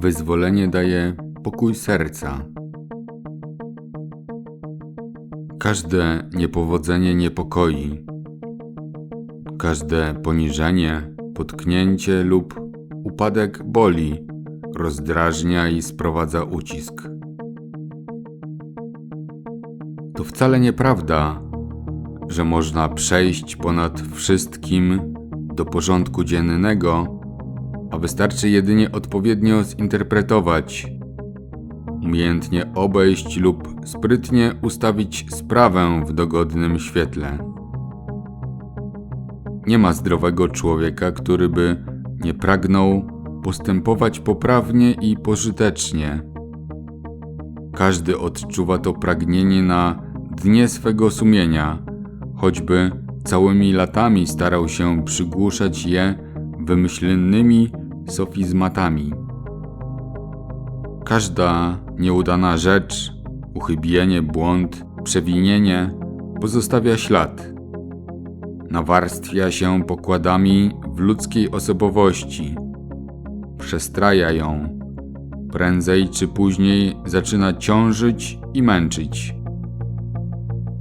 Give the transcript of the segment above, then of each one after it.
Wyzwolenie daje pokój serca. Każde niepowodzenie niepokoi. Każde poniżenie, potknięcie lub upadek boli, rozdrażnia i sprowadza ucisk. To wcale nieprawda, że można przejść ponad wszystkim do porządku dziennego, a wystarczy jedynie odpowiednio zinterpretować, umiejętnie obejść lub sprytnie ustawić sprawę w dogodnym świetle. Nie ma zdrowego człowieka, który by nie pragnął postępować poprawnie i pożytecznie. Każdy odczuwa to pragnienie na dnie swego sumienia, choćby całymi latami starał się przygłuszać je wymyślnymi sofizmatami. Każda nieudana rzecz, uchybienie, błąd, przewinienie pozostawia ślad. Nawarstwia się pokładami w ludzkiej osobowości, przestraja ją, prędzej czy później zaczyna ciążyć i męczyć.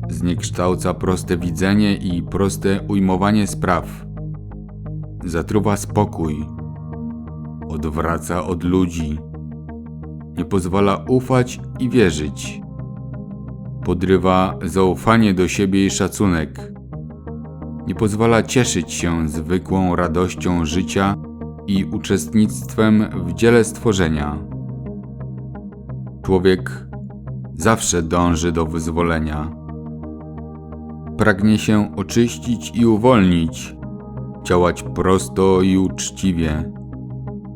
Zniekształca proste widzenie i proste ujmowanie spraw. Zatruwa spokój, odwraca od ludzi, nie pozwala ufać i wierzyć. Podrywa zaufanie do siebie i szacunek. Nie pozwala cieszyć się zwykłą radością życia i uczestnictwem w dziele stworzenia. Człowiek zawsze dąży do wyzwolenia. Pragnie się oczyścić i uwolnić, działać prosto i uczciwie.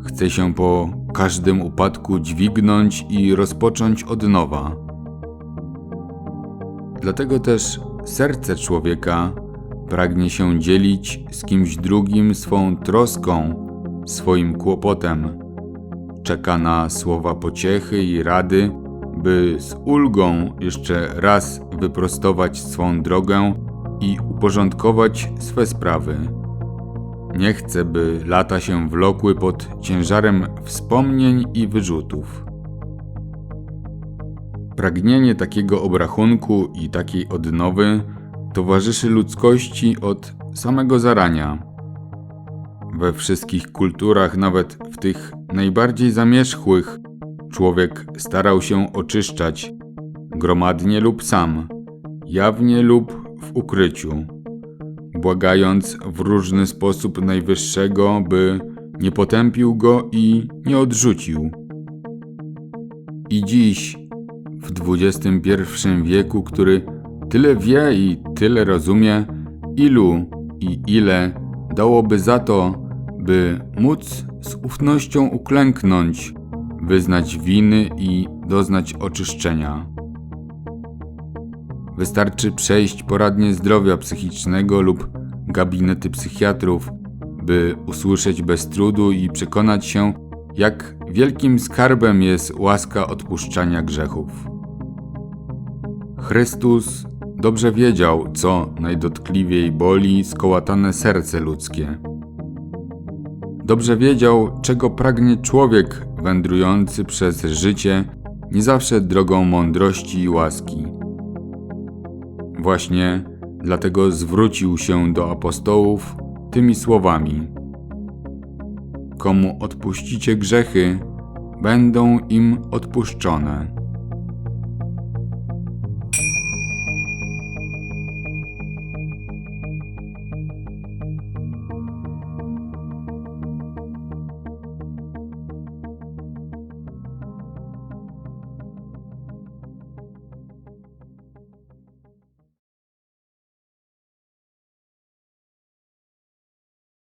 Chce się po każdym upadku dźwignąć i rozpocząć od nowa. Dlatego też serce człowieka pragnie się dzielić z kimś drugim swą troską, swoim kłopotem. Czeka na słowa pociechy i rady, by z ulgą jeszcze raz wyprostować swą drogę i uporządkować swe sprawy. Nie chcę, by lata się wlokły pod ciężarem wspomnień i wyrzutów. Pragnienie takiego obrachunku i takiej odnowy towarzyszy ludzkości od samego zarania. We wszystkich kulturach, nawet w tych najbardziej zamierzchłych, człowiek starał się oczyszczać, gromadnie lub sam, jawnie lub w ukryciu, błagając w różny sposób Najwyższego, by nie potępił go i nie odrzucił. I dziś, w XXI wieku, który tyle wie i tyle rozumie, ilu i ile dałoby za to, by móc z ufnością uklęknąć, wyznać winy i doznać oczyszczenia. Wystarczy przejść poradnie zdrowia psychicznego lub gabinety psychiatrów, by usłyszeć bez trudu i przekonać się, jak wielkim skarbem jest łaska odpuszczania grzechów. Chrystus dobrze wiedział, co najdotkliwiej boli skołatane serce ludzkie. Dobrze wiedział, czego pragnie człowiek wędrujący przez życie, nie zawsze drogą mądrości i łaski. Właśnie dlatego zwrócił się do apostołów tymi słowami: Komu odpuścicie grzechy, będą im odpuszczone